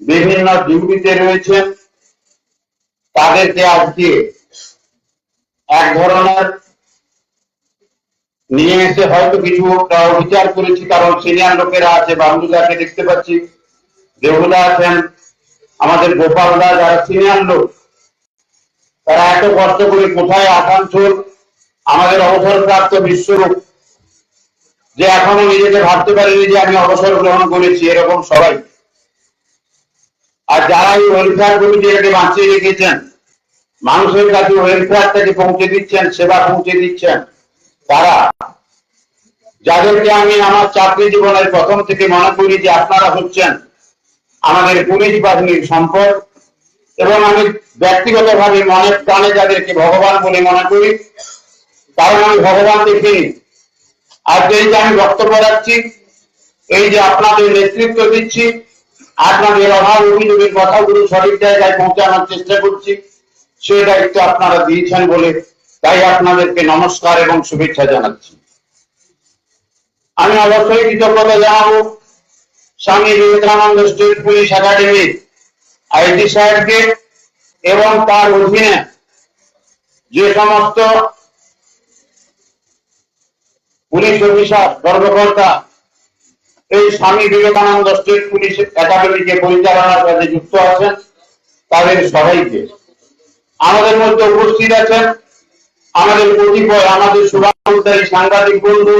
বিভিন্ন ডিউটিতে রয়েছেন তাদেরকে আজকে এক ধরনের নিয়ে এসে হয়তো কিছু বিচার করেছি, কারণ সিনিয়র লোকেরা আছে বাবুদাকে দেখতে পাচ্ছি, দেবুদা আছেন, আমাদের গোপালদা, যারা সিনিয়র লোক, তারা এত কষ্ট করে কোথায় আসানসোল, আমাদের অবসরপ্রাপ্ত বিশ্বরূপ, যে এখনও নিজেকে ভাবতে পারেনি যে আমি অবসর গ্রহণ করেছি, এরকম সবাই। আর যারা এই ওয়েলফেয়ার কমিটিটাকে বাঁচিয়ে রেখেছেন, মানুষের কাছে ওয়েলফেয়ারটাকে পৌঁছে দিচ্ছেন, সেবা পৌঁছে দিচ্ছেন, তারা যাদেরকে আমি আমার চাকরি জীবনের প্রথম থেকে মনে করি যে আপনারা হচ্ছেন আমাদের পুলিশ বাহিনীর সম্পদ, এবং আমি ব্যক্তিগতভাবে মনে প্রাণে যাদেরকে ভগবান বলে মনে করি, কারণ আমি ভগবান দেখিনি। আজ এই যে আমি বক্তব্য রাখছি, এই যে আপনাদের নেতৃত্ব দিচ্ছি আপনাদের অভাব অভিযোগের কথাগুলো সঠিক জায়গায় পৌঁছানোর চেষ্টা করছি। সেই দায়িত্ব আপনারা দিয়েছেন বলে তাই আপনাদেরকে নমস্কার এবং শুভেচ্ছা জানাচ্ছি। আমি অবশ্যই কৃতজ্ঞতা জানাব স্বামী বিবেকানন্দ স্টেট পুলিশ একাডেমির আইটি সাহেবকে এবং তার অধীনে যে সমস্ত পুলিশ অফিসার, কর্মকর্তা এই স্বামী বিবেকানন্দ স্টেট পুলিশ একাডেমিকে পরিচালনার কাজে যুক্ত আছেন তাদের সবাইকে। আমাদের মধ্যে উপস্থিত আছেন আমাদের কতিপয়, আমাদের শুভাকাঙ্ক্ষী সাংবাদিক বন্ধু,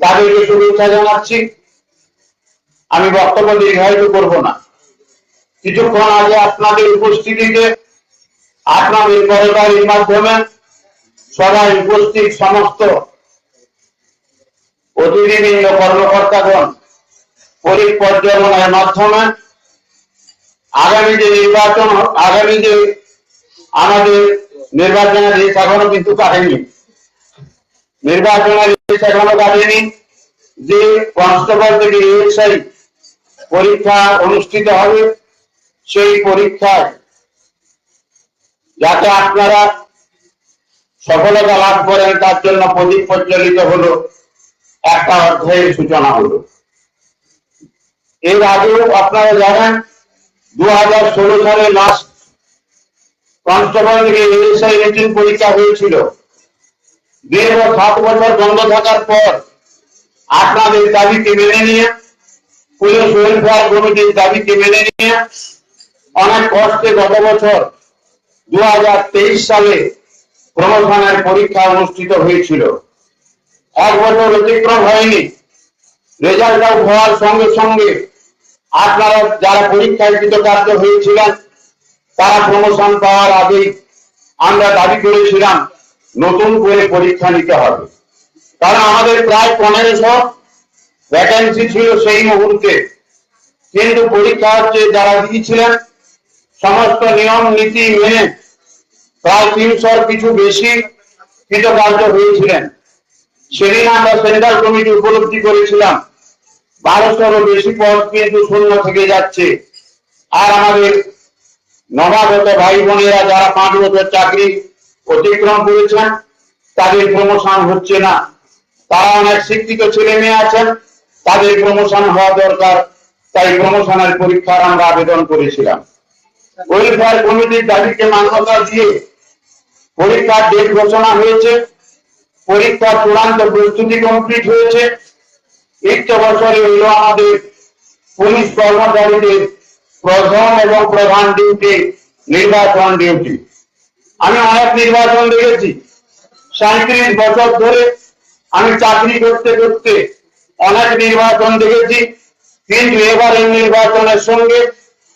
তাদেরকে শুভেচ্ছা জানাচ্ছি। আমি বক্তব্য দীর্ঘায়িত করব না। কিছুক্ষণ আগে আপনাদের উপস্থিতিতে, আপনাদের করতালির মাধ্যমে সবাই উপস্থিত সমস্ত অতিথিবৃন্দ কর্মকর্তাগণ পরিক পর্যবেক্ষণের মাধ্যমে আগামী যে নির্বাচন আগামী যে আমাদের নির্বাচনের রেস এখনও কিন্তু কাটেনি। নির্বাচনের রেস এখনও কাটেনি। যে কনস্টেবল থেকে এএসআই পরীক্ষা অনুষ্ঠিত হবে, সেই পরীক্ষায় যাতে আপনারা সফলতা লাভ করেন, তার জন্য প্রদীপ প্রজ্বলিত হলো। একটা অধ্যায়ের সূচনা হলো। এর আগেও আপনারা জানেন দু হাজার ষোলো সালে লাস্ট কনস্টেবল থেকে এএসআই রিটিন পরীক্ষা হয়েছিল। দীর্ঘ সাত বছর বন্ধ থাকার পর আপনাদের দাবিকে মেনে নিয়ে, পুলিশ ওয়েলফেয়ার কমিটির দাবিকে মেনে নিয়ে অনেক কষ্টে গত বছর দু হাজার তেইশ সালে প্রমোশনের পরীক্ষা অনুষ্ঠিত হয়েছিল। এক বছর অতিক্রম হয়নি। রেজাল্ট আউট হওয়ার সঙ্গে সঙ্গে আপনারা যারা পরীক্ষায় কৃতকার্য হয়েছিলেন, তারা প্রমোশন পাওয়ার আগেই আমরা দাবি করেছিলাম, নতুন করে পরীক্ষা নিতে হবে। কারণ আমাদের প্রায় পনেরোশো ভ্যাকেন্সি ছিল সেই মুহূর্তে। কিন্তু পরীক্ষা হচ্ছে যারা দিয়েছিলেন, সমস্ত নিয়ম, নীতি মেনে প্রায় তিনশোর কিছু বেশি কৃতকার্য হয়েছিলেন। সেদিন আমরা সেন্ট্রাল কমিটি উপলব্ধি করেছিলাম, বারোশোরও বেশি পদ কিন্তু শূন্য থেকে যাচ্ছে। আর আমাদের নবাগত ভাই বোনেরা যারা পাঁচ বছর চাকরি অতিক্রম করেছেন, তাদের প্রমোশন হচ্ছে না। তারা অনেক শিক্ষিত ছেলে মেয়ে আছেন, তাদের প্রমোশন হওয়া দরকার। তাই প্রমোশনের পরীক্ষার আমরা আবেদন করেছিলাম। ওয়েলফেয়ার কমিটির দাবিকে মান্যতা দিয়ে পরীক্ষার ডেট ঘোষণা হয়েছে। পরীক্ষার চূড়ান্ত প্রস্তুতি কমপ্লিট হয়েছে। ইচ্ছ বছরে হলো আমাদের পুলিশ কর্মচারীদের প্রথম এবং প্রধান ডিউটি নির্বাচন ডিউটি আমি অনেক নির্বাচন দেখেছি। সাঁত্রিশ বছর ধরে আমি চাকরি করতে করতে অনেক নির্বাচন দেখেছি, কিন্তু এবারের নির্বাচনের সঙ্গে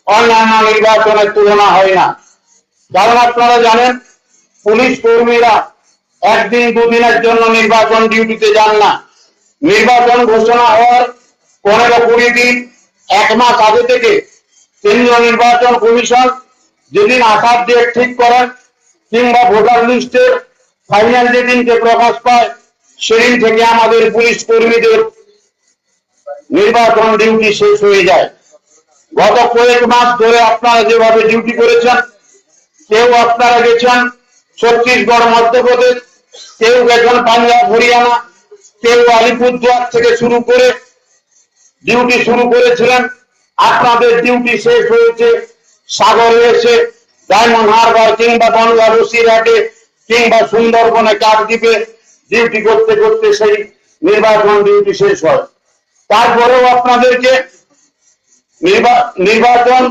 অন্যান্য নির্বাচনের তুলনা হয় না। কারণ আপনারা জানেন, পুলিশ কর্মীরা একদিন দুদিনের জন্য নির্বাচন ডিউটিতে যান না। নির্বাচন ঘোষণা হওয়ার পনেরো কুড়ি দিন, এক মাস আগে থেকে কেন্দ্রীয় নির্বাচন কমিশন যেদিন আসার ডেট ঠিক করেন কিংবা ভোটার লিস্টের ফাইনাল যেদিনকে প্রকাশ পায়, সেদিন থেকে আমাদের পুলিশ কর্মীদের নির্বাচন ডিউটি শেষ হয়ে যায়। গত কয়েক মাস ধরে আপনারা যেভাবে ডিউটি করেছেন, কেউ আপনারা গেছেন ছত্তিশগড় মধ্যপ্রদেশ কেউ গেছেন পাঞ্জাব হরিয়ানা, কেউ আলিপুরদুয়ার থেকে শুরু করে ডিউটি শুরু করেছিলেন। আপনাদের ডিউটি শেষ হয়েছে, সাগরে এসে ডায়মন্ড হারবার কিংবা বনগা বসিরহাটে কিংবা সুন্দরবনে কাকদ্বীপে ডিউটি করতে করতে সেই নির্বাচন ডিউটি শেষ হয়। তারপরেও আপনাদেরকে নির্বাচন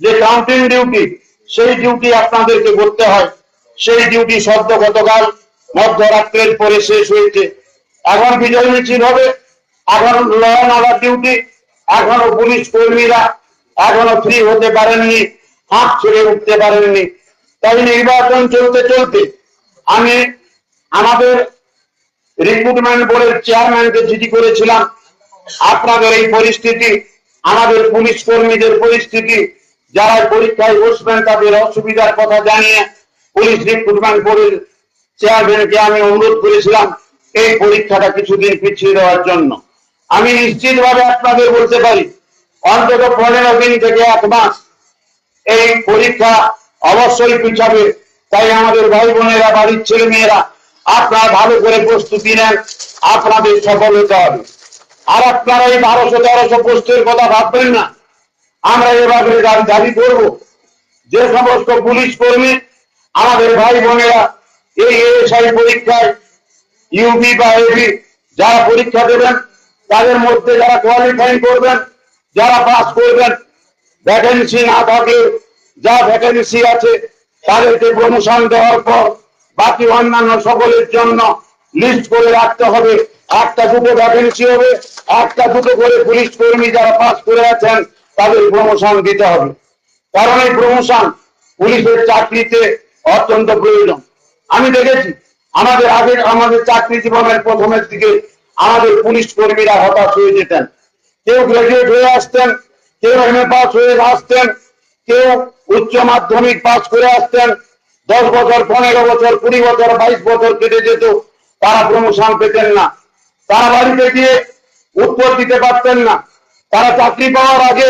যে কাউন্টিং ডিউটি সেই ডিউটি আপনাদেরকে করতে হয়। সেই ডিউটি সদ্য গতকাল মধ্যরাত্রের পরে শেষ হয়েছে। এখন বিজয় মিছিল হবে। এখন ল অ্যান্ড ডিউটি এখনও পুলিশ কর্মীরা এখনও ফ্রি হতে পারেননি, হাত ছেড়ে উঠতে পারেননি। তাই নির্বাচন চলতে চলতে আমি আমাদের রিক্রুটমেন্ট বোর্ডের চেয়ারম্যানকে চিঠি করেছিলাম। আপনাদের এই পরিস্থিতি, আমাদের পুলিশ কর্মীদের পরিস্থিতি, যারা পরীক্ষায় বসবেন তাদের অসুবিধার কথা জানিয়ে পুলিশ রিক্রুটমেন্ট বোর্ডের চেয়ারম্যানকে আমি অনুরোধ করেছিলাম, এই পরীক্ষাটা কিছুদিন পিছিয়ে দেওয়ার জন্য। আমি নিশ্চিতভাবে আপনাদের বলতে পারি, অন্তত পনেরো দিন থেকে এক মাস এই পরীক্ষা অবশ্যই পিছাবে। তাই আমাদের ভাই বোনেরা, বাড়ির ছেলে মেয়েরা, আপনারা ভালো করে প্রস্তুতি নেন, আপনাদের সফল হতে হবে। আর আপনারা এই বারোশো, তেরোশো পোস্টের কথা ভাববেন না। আমরা এভাবে দাবি করব, যে সমস্ত পুলিশ কর্মী আমাদের ভাই বোনেরা এই এএসআই পরীক্ষায় ইউপি বা এবি যারা পরীক্ষা দেবেন, তাদের মধ্যে যারা কোয়ালিফাই করবেন, যারা পাস করবেন ভ্যাকেন্সি না থাকলে যা ভ্যাকেন্সি আছে, তাদেরকে প্রমোশন দেওয়ার পর বাকি অন্যান্য সকলের জন্য লিস্ট করে রাখতে হবে। একটা দুটো ভ্যাকেন্সি হবে, একটা দুটো করে পুলিশ কর্মী যারা পাস করে আছেন, তাদের প্রমোশন দিতে হবে। কারণ এই প্রমোশন পুলিশের চাকরিতে অত্যন্ত প্রয়োজন। আমি দেখেছি, আমাদের আগে আমাদের চাকরি জীবনের প্রথমের দিকে আমাদের পুলিশ কর্মীরা হতাশ হয়ে যেতেন। কেউ গ্রাজুয়েট হয়ে আসতেন, কেউ এম এ পাস হয়ে আসতেন, কেউ উচ্চ মাধ্যমিক পাস করে আসতেন। দশ বছর, পনেরো বছর, কুড়ি বছর, বাইশ বছর কেটে যেত, তারা প্রমোশন পেতেন না। তারা বাড়িতে গিয়ে উত্তর দিতে পারতেন না। তারা চাকরি পাওয়ার আগে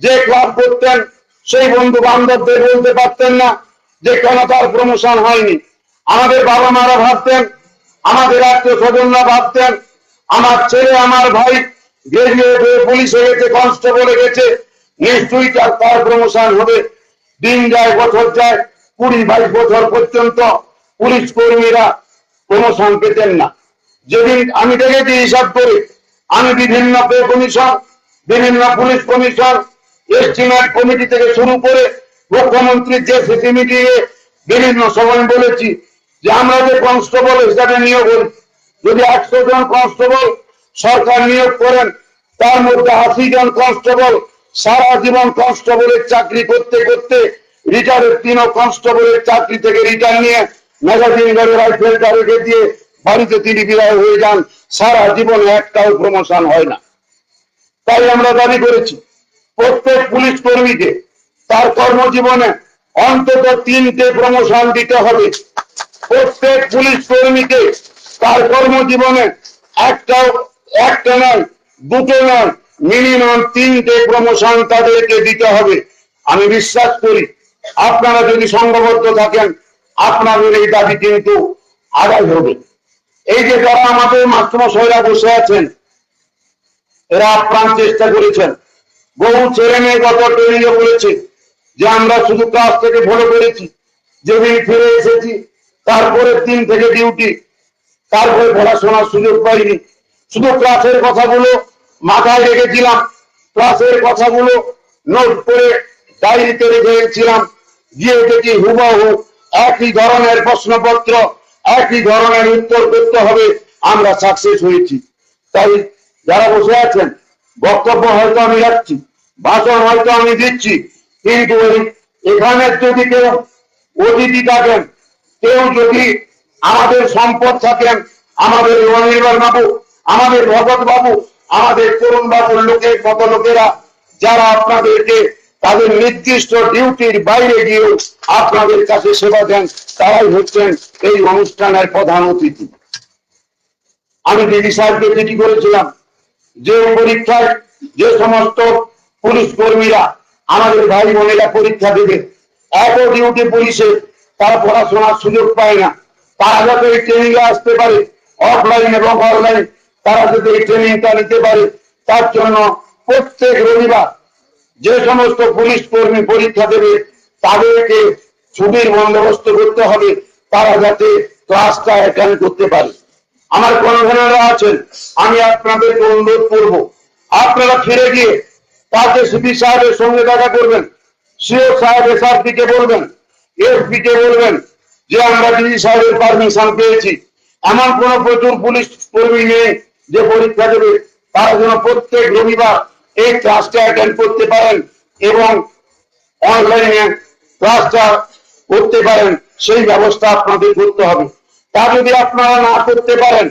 যে ক্লাব করতেন, সেই বন্ধু বান্ধবদের বলতে পারতেন না যে কেন তার প্রমোশন হয়নি। আমাদের বাবা মারা ভাবতেন, আমাদের আত্মীয় স্বজনরা ভাবতেন, আমার ছেলে, আমার ভাই গ্রাজুয়েট হয়ে পুলিশ হয়ে গেছে, কনস্টেবলে গেছে, নিশ্চয়ই তার তার প্রমোশন হবে। দিন যায়, বছর যায়, কুড়ি বাইশ বছর পর্যন্ত পুলিশ কর্মীরা প্রমোশন পেতেন না। যেদিন আমি দেখেছি হিসাব করে, আমি বিভিন্ন পে কমিশন, বিভিন্ন পুলিশ কমিশন, এস্টিমেট কমিটি থেকে শুরু করে মুখ্যমন্ত্রীর যে সিটি মিটিংয়ে বিভিন্ন সময় বলেছি যে আমরা যে কনস্টেবল হিসাবে নিয়োগ করি, যদি একশো জন কনস্টেবল সরকার নিয়োগ করেন, তার মধ্যে আশি জন কনস্টেবল সারা জীবন কনস্টেবলের চাকরি করতে করতে রিটায়ারের তিন কনস্টেবলের চাকরি থেকে রিটায়ার নিয়ে ম্যাগাজিন গাড়ি রাইফেলটা রেখে দিয়ে বাড়িতে তিনি বিদায় হয়ে যান, সারা জীবনে একটাও প্রমোশন হয় না। তাই আমরা দাবি করেছি, প্রত্যেক পুলিশ কর্মীকে তার কর্মজীবনে অন্তত তিনটে প্রমোশন দিতে হবে। প্রত্যেক পুলিশ কর্মীকে তার কর্মজীবনে একটাও, একটা নয়, দুটো নয় মিনিমাম তিনটে প্রমোশন তাদেরকে দিতে হবে। আমি বিশ্বাস করি, আপনারা যদি সংঘবদ্ধ থাকেন, আপনাদের এই দাবি কিন্তু আদায় হবে। এই যে যারা আমাদের মাস্টারমশাইরা বসে আছেন, এরা আপ্রাণ চেষ্টা করেছেন। বহু ছেলে মেয়ে গত ট্রেনিংয়ে বলেছে যে আমরা শুধু ক্লাস থেকে ভালো করেছি যেদিন ফিরে এসেছি, তারপরের দিন থেকে ডিউটি তারপরে পড়াশোনার সুযোগ পাইনি। শুধু ক্লাসের কথাগুলো মাথায় রেখেছিলাম ক্লাসের কথাগুলো নোট করে ডায়েরিতে রেখেছিলাম গিয়ে দেখি হুবহু একই ধরনের প্রশ্নপত্র, একই ধরনের উত্তর করতে হবে, আমরা সাকসেস হয়েছি। তাই যারা বসে আছেন, বক্তব্য হয়তো আমি রাখছি, ভাষণ হয়তো আমি দিচ্ছি কিন্তু এখানে যদি কেউ অতিথি থাকেন, কেউ যদি আমাদের সম্পদ থাকেন, আমাদের অনির্বাণ বাবু, আমাদের ভগৎ বাবু, আমাদের তরুণ বাবুর লোকের কত লোকেরা, যারা আপনাদেরকে তাদের নির্দিষ্ট ডিউটির বাইরে গিয়েও আপনাদের কাছে সেবা দেন, তারাই হচ্ছেন এই অনুষ্ঠানের প্রধান অতিথি। আমি দিদি সাহেবকে চিঠি করেছিলাম, যে পরীক্ষায় যে সমস্ত পুলিশ কর্মীরা আমাদের ভাই বোনেরা পরীক্ষা দেবে। এত ডিউটি পুলিশে তারা পড়াশোনার সুযোগ পায় না। তারা যাতে এই ট্রেনিং আসতে পারে অফলাইন এবং অনলাইন তারা যাতে এই ট্রেনিংটা নিতে পারে, তার জন্য প্রত্যেক রবিবার যে সমস্ত পুলিশ কর্মী পরীক্ষা দেবে, তাদেরকে ছুটির বন্দোবস্ত করতে হবে, তারা যাতে ক্লাসটা অ্যাটেন্ড করতে পারে। আমার কনভেনাররা আছেন, আমি আপনাদেরকে অনুরোধ করব, আপনারা ফিরে গিয়ে তাকে সিপি সাহেবের সঙ্গে দেখা করবেন, সিও সাহেব এসআরপি কে বলবেন এসপি কে বলবেন যে আমরা ডিজি সাহেবের পারমিশন পেয়েছি। এমন কোন প্রচুর পুলিশ কর্মী নেই যে পরীক্ষা দেবে। তার যেন প্রত্যেক রবিবার এই ক্লাসটা অ্যাটেন্ড করতে পারেন এবং অনলাইনে ক্লাসটা করতে পারেন। সেই ব্যবস্থা আপনাদের করতে হবে। তা যদি আপনারা না করতে পারেন,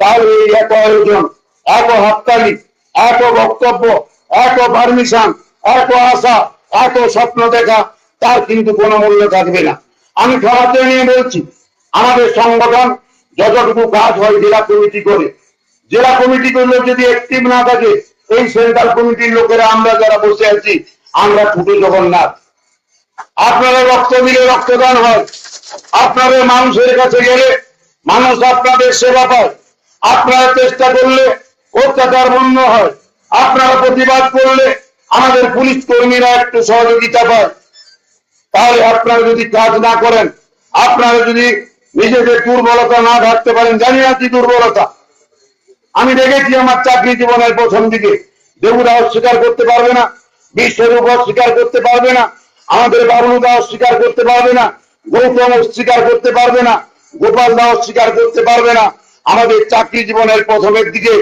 তাহলে এই এত আয়োজন এত হাততালি এত বক্তব্য এত পারমিশন এত আশা এত স্বপ্ন দেখা, তার কিন্তু কোনো মূল্য থাকবে না। আমি ক্ষমাতে নিয়ে বলছি, আমাদের সংগঠন যতটুকু কাজ হয় জেলা কমিটি করে, জেলা কমিটি গুলো যদি অ্যাক্টিভ না থাকে, এই সেন্ট্রাল কমিটির লোকেরা আমরা যারা বসে আছি, আমরা ছোট জগন্নাথ আপনারা রক্ত দিলে রক্তদান হয়। আপনাদের মানুষের কাছে গেলে মানুষ আপনাদের সেবা পায়। আপনারা চেষ্টা করলে অত্যাচার বন্ধ হয়। আপনারা প্রতিবাদ করলে আমাদের পুলিশ কর্মীরা একটু সহযোগিতা পায়। তাহলে আপনারা যদি কাজ না করেন, আপনারা যদি নিজেদের দুর্বলতা না ঢাকতে পারেন, জানি না কি দুর্বলতা। আমি দেখেছি আমার চাকরি জীবনের প্রথম দিকে। দেবুদা অস্বীকার করতে পারবে না বিশ্বরূপ অস্বীকার করতে পারবে না, আমাদের বাবুদা অস্বীকার করতে পারবে না, গৌতম অস্বীকার করতে পারবে না, গোপাল দা অস্বীকার করতে পারবে না। আমাদের চাকরি জীবনের প্রথমের দিকে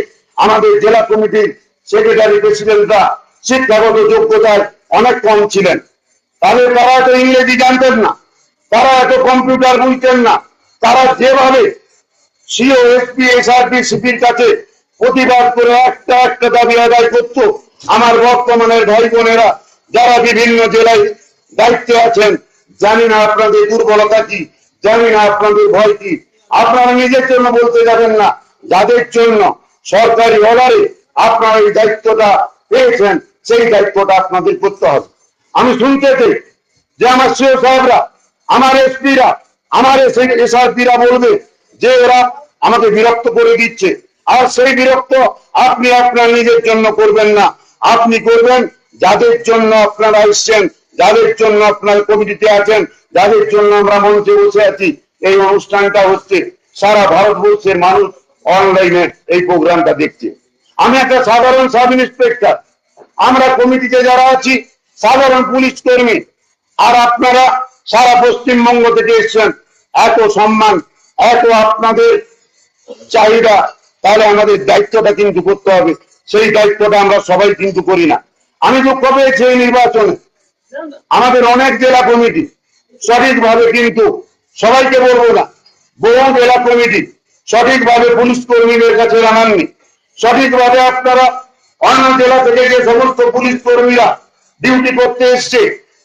আমাদের জেলা কমিটির সেক্রেটারি প্রেসিডেন্টরা শিক্ষাগত যোগ্যতায় অনেক কম ছিলেন। তাহলে তারা এত ইংরেজি জানতেন না, তারা এত কম্পিউটার বুঝতেন না, তারা যেভাবে সিও এসপি এসআরপি সিপির কাছে প্রতিবাদ করে একটা একটা দাবি আদায় করত, আমার বর্তমানের ভাই বোনেরা, যারা বিভিন্ন জেলায় দায়িত্বে আছেন, জানি না আপনাদের দুর্বলতা কি, জানি না আপনাদের ভয় কি, আপনারা নিজের জন্য বলতে যাবেন না, যাদের জন্য সরকারি অর্ডারে আপনারা এই দায়িত্বটা পেয়েছেন, সেই দায়িত্বটা আপনাদের করতে হবে। আমি শুনতে চাই যে আমার সিও সাহেবরা, আমার এসপিরা, আমার এসআরপিরা বলবে যে ওরা আমাকে বিরক্ত করে দিচ্ছে। আর সেই বিরক্ত আপনি আপনার নিজের জন্য করবেন না। আপনি করবেন যাদের জন্য আপনারা এসছেন, যাদের জন্য আপনার কমিটিতে আছেন, যাদের জন্য আমরা মঞ্চে বসে আছি। এই অনুষ্ঠানটা হচ্ছে সারা ভারতবর্ষের মানুষ অনলাইনে এই প্রোগ্রামটা দেখছে। আমি একটা সাধারণ সাব ইন্সপেক্টর। আমরা কমিটিতে যারা আছি, সাধারণ পুলিশ কর্মী, আর আপনারা সারা পশ্চিমবঙ্গ থেকে এসছেন, এত সম্মান, এত আপনাদের চাহিদা, তাহলে আমাদের দায়িত্বটা কিন্তু করতে হবে। সেই দায়িত্বটা আমরা সবাই কিন্তু করি না। আমি দুঃখ পেয়েছি এই নির্বাচনে। আমাদের অনেক জেলা কমিটি, সঠিকভাবে কিন্তু সবাইকে বলব না, বহু জেলা কমিটি সঠিকভাবে পুলিশ কর্মীদের কাছে জানাননি সঠিকভাবে আপনারা অন্য জেলা থেকে যে সমস্ত পুলিশ কর্মীরা ডিউটি করতে এসছে,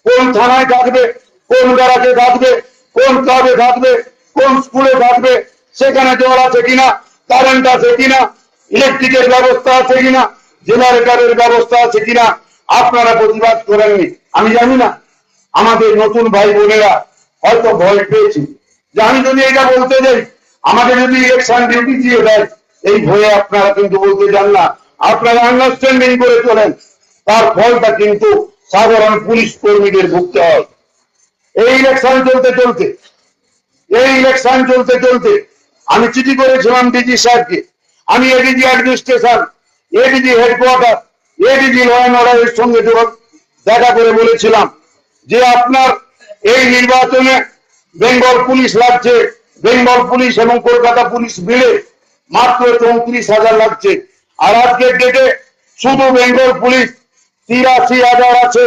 কোন থানায় থাকবে, কোন গ্যারাজে থাকবে, কোন ক্লাবে থাকবে, কোন স্কুলে থাকবে, সেখানে জল আছে কিনা কারেন্ট আছে কিনা ইলেকট্রিকের ব্যবস্থা আছে কিনা জেনারেটরের ব্যবস্থা আছে কিনা, আপনারা প্রতিবাদ করেননি। আমি জানি না, আমাদের নতুন ভাই বোনেরা হয়তো ভয় পেয়েছি। যে আমি যদি এটা বলতে যাই, আমাকে যদি ইলেকশন ডিউটি দিয়ে দেয় এই ভয়ে আপনারা কিন্তু বলতে যান না। আপনারা আন্ডারস্ট্যান্ডিং করে চলেন। তার ফলটা কিন্তু সাধারণ পুলিশ কর্মীদের ভুগতে হয়। এই ইলেকশন চলতে চলতে, এই ইলেকশন চলতে চলতে আমি চিঠি করেছিলাম ডিজি স্যারকে। আমি ADG administration ADG headquarter ADG law and অর্ডারের সঙ্গে দেখা করে বলেছিলাম যে আপনার এই নির্বাচনে বেঙ্গল পুলিশ লাগছে। বেঙ্গল পুলিশ এবং কলকাতা পুলিশ মিলে মাত্র চৌত্রিশ হাজার লাগছে। আর আজকের ডেটে শুধু বেঙ্গল পুলিশ তিরাশি হাজার আছে।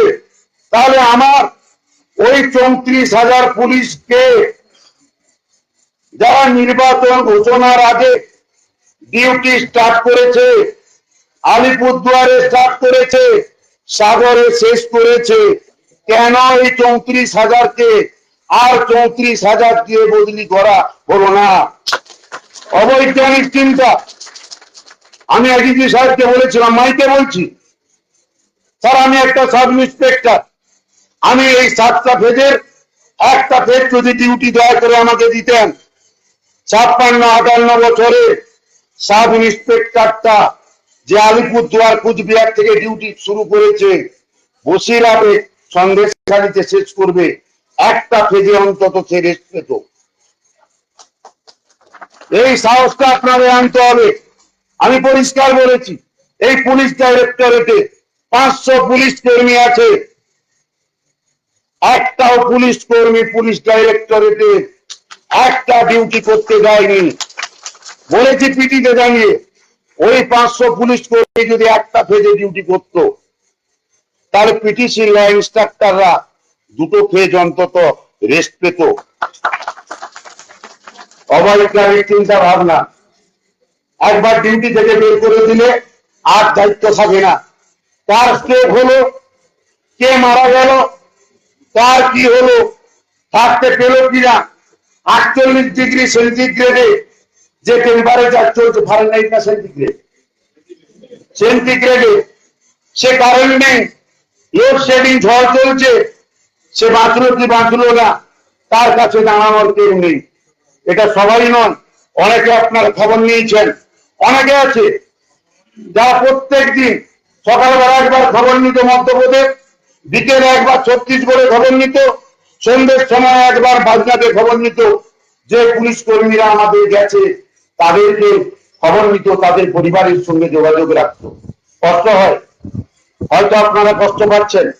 তাহলে আমার ওই চৌত্রিশ হাজার পুলিশকে যারা নির্বাচন ঘোষণার আগে ডিউটি স্টার্ট করেছে, আলিপুরদুয়ারে স্টার্ট করেছে, সাগরে শেষ করেছে, কেন এই চৌত্রিশ হাজারকে আর চৌত্রিশ হাজার দিয়ে বদলি করা হলো না? অবৈজ্ঞানিক চিন্তা। আমি এডিজি সাহেবকে বলেছিলাম, মাইকে বলছি, স্যার, আমি একটা সাব ইন্সপেক্টর আমি এই সাতটা ফেজের, একটা ফেজ যদি ডিউটি দয়া করে আমাকে দিতেন, ছাপ্পান্ন, আটান্ন বছরে সাব ইন্সপেক্টরটা যে আলিপুরদুয়ার, কুচবিহার থেকে ডিউটি শুরু করেছে, বসিরহাটে সন্দেশখালিতে শেষ করবে, একটা ফেজে অন্তত সে রেস্ট পেত। এই সাহসটা আপনাদের আনতে হবে। আমি পরিষ্কার বলেছি, এই পুলিশ ডাইরেক্টরেটে পাঁচশো পুলিশ কর্মী আছে। একটাও পুলিশ কর্মী পুলিশ ডাইরেক্টরেটে একটা ডিউটি করতে যায়নি বলেছি পিটিতে জানিয়ে, ওই পাঁচশো পুলিশ কর্মী যদি একটা ফেজে ডিউটি করতো, তাহলে পিটিসি ল ইন্সট্রাক্টররা দুটো ফেজ অন্তত রেস্ট পেত। অবৈজ্ঞানিক চিন্তা ভাবনা। একবার ডিউটি থেকে বের করে দিলে আর দায়িত্ব থাকে না। কার স্ট্রোক হলো, কে মারা গেল কার কি হলো, থাকতে পেল কিনা? আটচল্লিশ ডিগ্রি সেন্টিগ্রেডে যে টেম্পারেচার চলছে ফারেনহাইট না সেন্টিগ্রেড সেন্টিগ্রেডে সে কারেন্ট নেই লোডশেডিং ঝড় চলছে, সে বাঁচলো কি বাঁচলো না? তার কাছে দাঁড়ানোর কেউ নেই। এটা সবাই নয়। অনেকে আপনার খবর নিয়েছেন, অনেকে আছে যারা প্রত্যেক দিন সকালবেলা একবার খবর নিত মধ্যপ্রদেশ, বিকেলে একবার ছত্তিশগড়ে খবর নিত, সন্ধ্যের সময় একবার বাজনাতে খবর নিত যে পুলিশ কর্মীরা আমাদের গেছে, তাদেরকে খবর নিত, তাদের পরিবারের সঙ্গে যোগাযোগ রাখতো। কষ্ট হয়। হয়তো আপনারা কষ্ট পাচ্ছেন।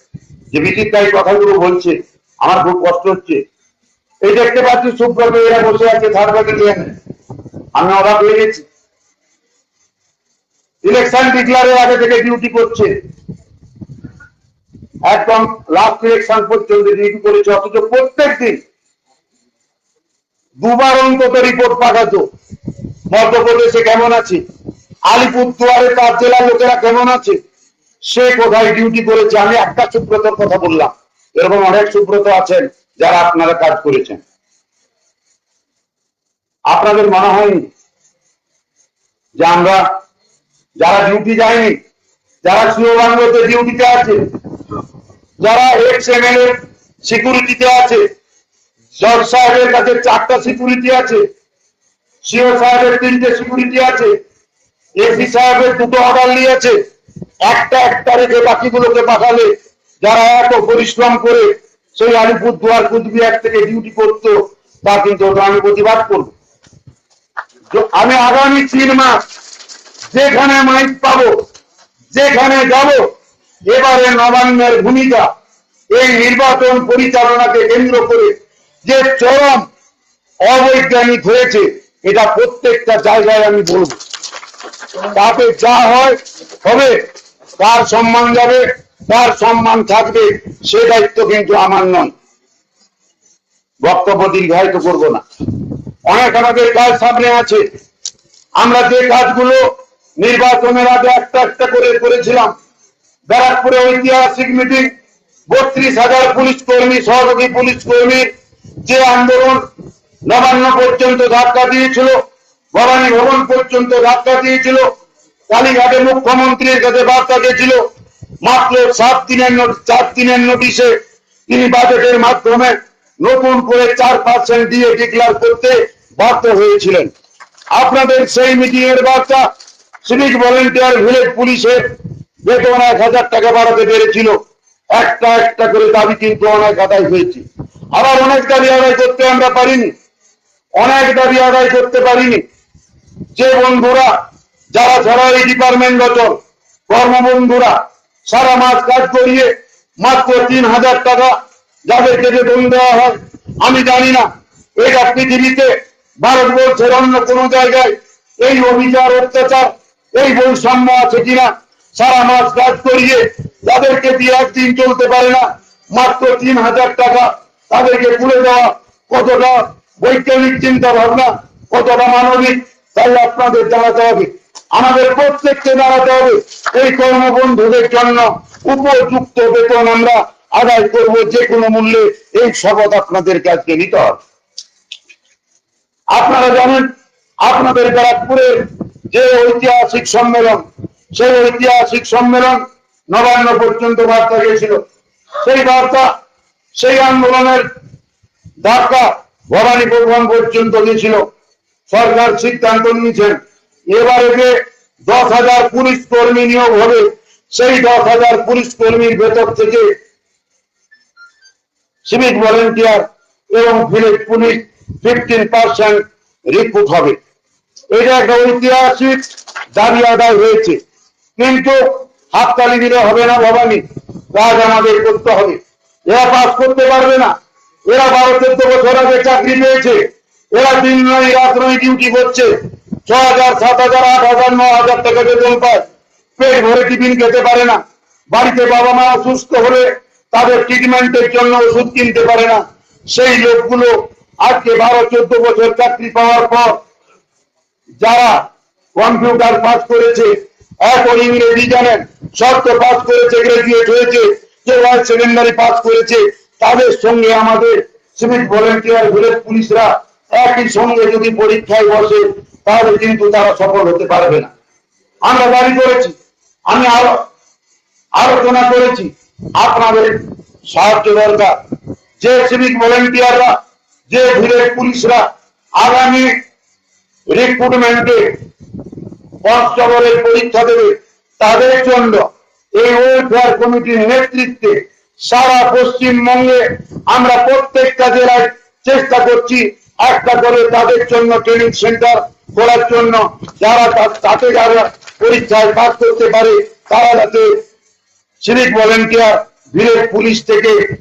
যে বিজিত তাই কথাগুলো বলছে, আমার খুব কষ্ট হচ্ছে। এই দেখতে পাচ্ছি সুব্রত এরা বসে আছে থার্ড ব্যাটালিয়ানে আমি অবাক হয়ে গেছি। ইলেকশন ডিক্লারের আগে থেকে ডিউটি করছে। একদম লাস্ট ইলেকশন পর্যন্ত ডিউটি করেছে, অথচ প্রত্যেক দিন দুবার অন্তত রিপোর্ট পাঠাতো। মধ্যপ্রদেশে কেমন আছে? আলিপুরদুয়ারে তার জেলার লোকেরা কেমন আছে? সে কোথায় ডিউটি করেছে? আমি একটা সুব্রতর কথা বললাম। এরকম অনেক সুব্রত আছেন। যারা আপনারা কাজ করেছেন। আপনাদের মনে হয়নি যে আমরা যারা ডিউটি যায়নি, যারা শিববাংলোতে ডিউটিতে আছে, যারা এক্স এম এল সিকিউরিটিতে আছে, জজ সাহেবের কাছে চারটা সিকিউরিটি আছে সিও সাহেবের তিনটে সিকিউরিটি আছে এসি সাহেবের দুটো অর্ডার নিয়েছে, একটা একটা রেখে বাকিগুলোকে পাঠালে যারা এত পরিশ্রম করে সেই আলিপুর দুয়ার কুচবিহার থেকে ডিউটি করতো তা কিন্তু ওটা আমি প্রতিবাদ করব। আমি আগামী তিন মাস যেখানে মাইক পাবো, যেখানে যাব, এবারে নবান্নের ভূমিকা, এই নির্বাচন পরিচালনাকে কেন্দ্র করে যে চরম অবৈজ্ঞানিক হয়েছে, এটা প্রত্যেকটা জায়গায় আমি বলব। তাতে যা হয় হবে, তার সম্মান যাবে কার সম্মান থাকবে, সে দায়িত্ব কিন্তু আমার নয়। বক্তব্য দীর্ঘায়িত করব না। অনেক আমাদের কাজ সামনে আছে। আমরা যে কাজগুলো নির্বাচনের আগে একটা একটা করে করেছিলাম। ব্যারাকপুরে ঐতিহাসিক মিটিং, বত্রিশ হাজার পুলিশ কর্মী, সহযোগী পুলিশ কর্মীর যে আন্দোলন নবান্ন পর্যন্ত ধাক্কা দিয়েছিল, ভবানী ভবন পর্যন্ত ধাক্কা দিয়েছিল, কালীঘাটে মুখ্যমন্ত্রীর কাছে বার্তা গেছিল মাত্র সাত দিনের চার দিনের নোটিশে তিনি বাজেটের মাধ্যমে নতুন করে চার পার্সেন্ট দিয়ে ডিক্লার করতে বাধ্য হয়েছিলেন। আপনাদের সেই মিটিং এর বার্তা সিভিক ভলেন্টিয়ার ভিলেজ পুলিশের বেতন এক হাজার টাকা বাড়াতে পেরেছিল। একটা একটা করে দাবি কিন্তু অনেক আদায় হয়েছে। আবার অনেক দাবি আদায় করতে আমরা পারিনি। অনেক দাবি আদায় করতে পারিনি। যে বন্ধুরা, যারা যারা এই ডিপার্টমেন্ট গত কর্মবন্ধুরা সারা মাস কাজ করিয়ে মাত্র তিন হাজার টাকা যাদেরকে বেতন দেওয়া হয়, আমি জানি না। এটা পৃথিবীতে ভারতবর্ষের অন্য কোন জায়গায় এই অবিচার অত্যাচার, এই বৈষম্য আছে কিনা, সারা মাস কাজ করিয়ে যাদেরকে দিয়ে একদিন চলতে পারে না, মাত্র তিন হাজার টাকা তাদেরকে তুলে দেওয়া কতটা বৈজ্ঞানিক চিন্তা ভাবনা কতটা মানবিক, তাই আপনাদের জানাতে হবে। আমাদের প্রত্যেককে দাঁড়াতে হবে, এই কর্মবন্ধুদের জন্য উপযুক্ত বেতন আমরা আদায় করব যে কোনো মূল্যে। এই শপথ আপনাদের কাছে নিতে হবে। আপনারা জানেন, আপনাদের ব্যারাকপুরের যে ঐতিহাসিক সম্মেলন, সেই ঐতিহাসিক সম্মেলন নবান্ন পর্যন্ত বার্তা গিয়েছিল। সেই বার্তা, সেই আন্দোলনের ধাক্কা ভবানী প্রধান পর্যন্ত গিয়েছিল। সরকার সিদ্ধান্ত নিয়েছেন এবারে যে দশ হাজার পুলিশ কর্মী নিয়োগ হবে, সেই দশ হাজার পুলিশ কর্মীর ভেতর থেকে সিভিক ভলেন্টিয়ার এবং village police fifteen percent recruit হবে। এটা একটা ঐতিহাসিক দাবি আদায় হয়েছে। কিন্তু হাততালি দিলে হবে না ভবানী কাজ আমাদের করতে হবে। এরা পাস করতে পারবে না। এরা বারো চোদ্দ বছর আগে চাকরি পেয়েছে। এরা দিন নয় রাত নয় ডিউটি করছে। ছ হাজার, সাত হাজার, আট হাজার, ন হাজার টাকা পায়। টিফিন খেতে পারে না। বাড়িতে বাবা মা হলে তাদের ট্রিটমেন্টের জন্য ওষুধ কিনতে পারে না। সেই লোকগুলো আজকে বারো, চোদ্দ বছর চাকরি পাওয়ার পর যারা কম্পিউটার পাস করেছে, এখন ইংরেজি জানেন, শর্ত পাস করেছে গ্রাজুয়েট হয়েছে করেছে, তাদের সঙ্গে আমাদের পুলিশরা একই সঙ্গে যদি পরীক্ষায় বসে তাহলে কিন্তু তারা সফল হতে পারবে না। আমরা দাবি করেছি, আমি আরও, আলোচনা করেছি, আপনাদের সাহায্য দরকার। যে সিভিক ভলেন্টিয়াররা যে ভিলেজ পুলিশরা আগামী রিক্রুটমেন্টে কনস্টেবলের পরীক্ষা দেবে, তাদের জন্য এই ওয়েলফেয়ার কমিটির নেতৃত্বে সারা পশ্চিমবঙ্গে আমরা প্রত্যেকটা জেলায় চেষ্টা করছি একটা করে তাদের জন্য ট্রেনিং সেন্টার খোলার জন্য যারা তা- তাতে যারা পরীক্ষায় পাস করতে পারে, তারা যাতে সিভিক ভলেন্টিয়ার ভিলেজ পুলিশ থেকে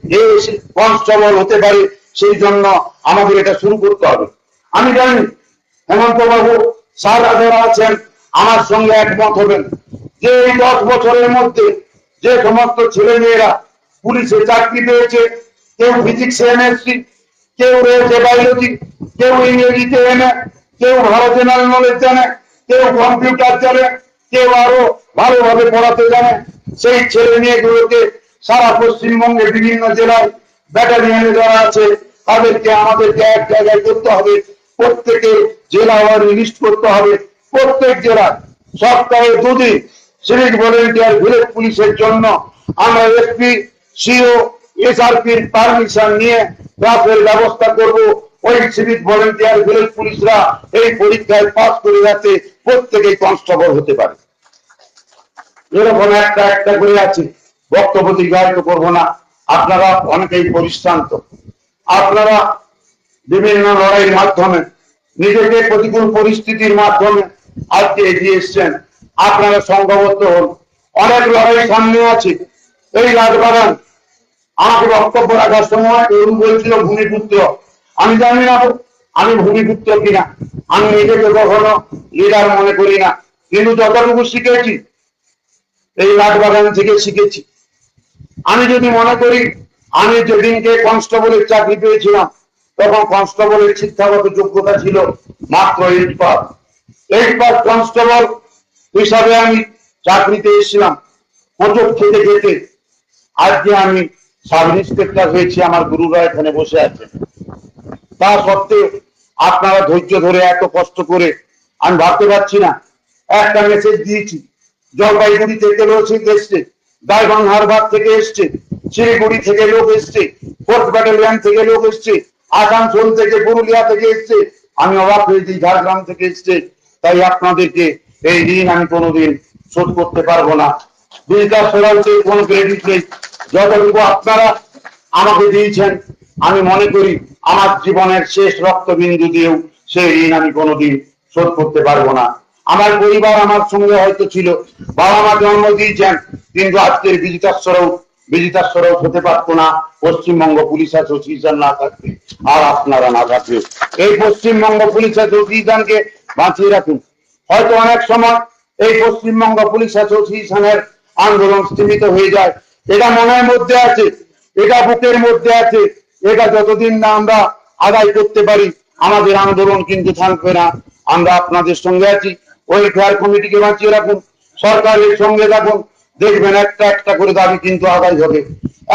কনস্টেবল হতে পারে, সেই জন্য আমাদের এটা শুরু করতে হবে। আমি জানি হেমন্ত বাবু সারা যারা আছেন, আমার সঙ্গে একমত হবেন। যে এই দশ বছরের মধ্যে যে সমস্ত ছেলে মেয়েরা পুলিশে চাকরি পেয়েছে, কেউ ফিজিক্সে এমএসসি, কেউ রয়েছে বায়োলজি, কেউ ইংরেজিতে এনে কেউ ভালো জেনারেল নলেজ জানে, কেউ কম্পিউটার জানে, কেউ আরও ভালোভাবে পড়াতে জানে। সেই ছেলে মেয়েগুলোকে সারা পশ্চিমবঙ্গের বিভিন্ন জেলায় ব্যাটালিয়নে যারা আছে, তাদেরকে আমাদেরকে এক জায়গায় করতে হবে। প্রত্যেকে জেলা ওয়ার লিস্ট করতে হবে। প্রত্যেক জেলায় সপ্তাহে দুদিন সিভিক ভলেন্টিয়ার ভিলেজ পুলিশের জন্য আমরা এসপি সিও এসআরপির পারমিশন নিয়ে ক্লাসের ব্যবস্থা করব। সিভিক ভলেন্টিয়ার ভিলেজ পুলিশরা এই পরীক্ষায় পাস করে যাতে প্রত্যেকেই কনস্টেবল হতে পারে। এরকম একটা একটা করে আছে। বক্তব্য করব না। আপনারা অনেকেই পরিশ্রান্ত। আপনারা বিভিন্ন লড়াইয়ের মাধ্যমে নিজেকে প্রতিকূল পরিস্থিতির মাধ্যমে আজকে এগিয়ে এসছেন। আপনারা সংঘবদ্ধ হন। অনেক লড়াই সামনে আছে। এই রাজবাগান আমাকে বক্তব্য রাখার সময় বলছিল ভূমিপুত্র আমি জানি না আমি ভূমিপুত্র কিনা, আমি নিজেকে কখনো লিডার মনে করি না, কিন্তু যতটুকু শিখেছি, এই রাজবাগান থেকে শিখেছি। আমি যদি মনে করি, আমি যেদিনকে কনস্টেবলের চাকরি পেয়েছিলাম, তখন কনস্টেবলের শিক্ষাগত যোগ্যতা ছিল মাত্র eight pass. Eight pass constable হিসাবে আমি চাকরিতে এসেছিলাম হোঁচট খেতে খেতে। আজকে আমি সাব ইন্সপেক্টর হয়েছি, আমার গুরুরা এখানে বসে আছেন। তা সত্ত্বেও আপনারা ধৈর্য ধরে এত কষ্ট করে, আমি ভাবতে পারছি না। একটা মেসেজ দিয়েছি, জলপাইগুড়ি থেকে লোক এসছে গাইবান হারবার থেকে এসছে, শিলিগুড়ি থেকে লোক এসছে ফোর্থ ব্যাটালিয়ান থেকে লোক এসছে, আসানসোল থেকে, পুরুলিয়া থেকে এসছে, আমি অবাক হয়েছি ঝাড়গ্রাম থেকে এসছে। তাই আপনাদেরকে এই ঋণ আমি কোনোদিন শোধ করতে পারব না। বিকাশ সরাইতে কোনো ক্রেডিট নেই। যতটুকু আপনারা আমাকে দিয়েছেন আমি মনে করি আমার জীবনের শেষ রক্তবিন্দু দিয়েও সেই ঋণ আমি কোনোদিন শোধ করতে পারব না। আমার পরিবার আমার সঙ্গে হয়তো ছিল, বাবা মা জন্ম দিয়েছেন, কিন্তু আজকের বিজিতাস্বরও বিজিতাস্বরও হতে পারতো না, পশ্চিমবঙ্গ পুলিশ অ্যাসোসিয়েশন না থাকবে আর আপনারা না থাকবে এই পশ্চিমবঙ্গ পুলিশ অ্যাসোসিয়েশনকে বাঁচিয়ে রাখুন। হয়তো অনেক সময় এই পশ্চিমবঙ্গ পুলিশ অ্যাসোসিয়েশনের আন্দোলন স্থিমিত হয়ে যায়। এটা মনের মধ্যে আছে, এটা বুকের মধ্যে আছে এটা যতদিন না আমরা আদায় করতে পারি, আমাদের আন্দোলন কিন্তু থাকবে না। আমরা আপনাদের সঙ্গে আছি ওয়েলফেয়ার কমিটিকে বাঁচিয়ে রাখুন, সরকারের সঙ্গে থাকুন। দেখবেন একটা একটা করে দাবি কিন্তু আদায় হবে।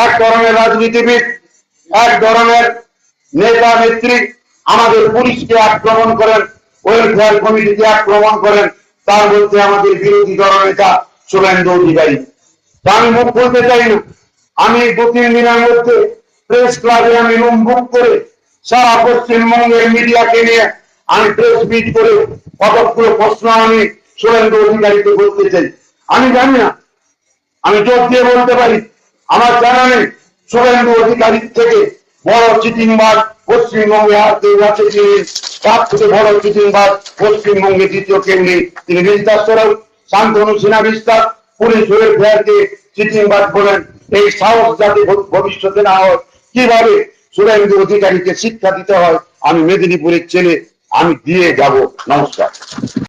এক ধরনের রাজনীতিবিদ, এক ধরনের নেতা, নেত্রী আমাদের পুলিশকে আক্রমণ করেন ওয়েলফেয়ার কমিটিকে আক্রমণ করেন, তার মধ্যে আমাদের বিরোধী দল নেতা শুভেন্দু অধিকারী। তা আমি মুখ খুলতে চাই না আমি দু তিন দিনের মধ্যে প্রেস ক্লাবে আমি রুম বুক করে সারা পশ্চিমবঙ্গের মিডিয়াকে নিয়ে আমি প্রেস মিট করে কতগুলো প্রশ্ন আমি শুভেন্দু অধিকারীকে বলতে চাই। আমি জানি না, আমি জোর দিয়ে বলতে পারি, আমার জানা নেই শুভেন্দু অধিকারীর থেকে বড় চিটিংবাজ পশ্চিমবঙ্গে আর কেউ আছে যে তার থেকে বড় চিটিংবাজ পশ্চিমবঙ্গে দ্বিতীয় নেই। তিনি বিস্তার স্বরূপ শান্তনু সিনহা বিস্তার, পুলিশ ওয়েলফেয়ারকে চিটিংবাজ বলেন, এই সাহস যাতে ভব- ভবিষ্যতে না হয় কীভাবে শুভেন্দু অধিকারীকে শিক্ষা দিতে হয় আমি মেদিনীপুরের ছেলে আমি দিয়ে যাব। নমস্কার।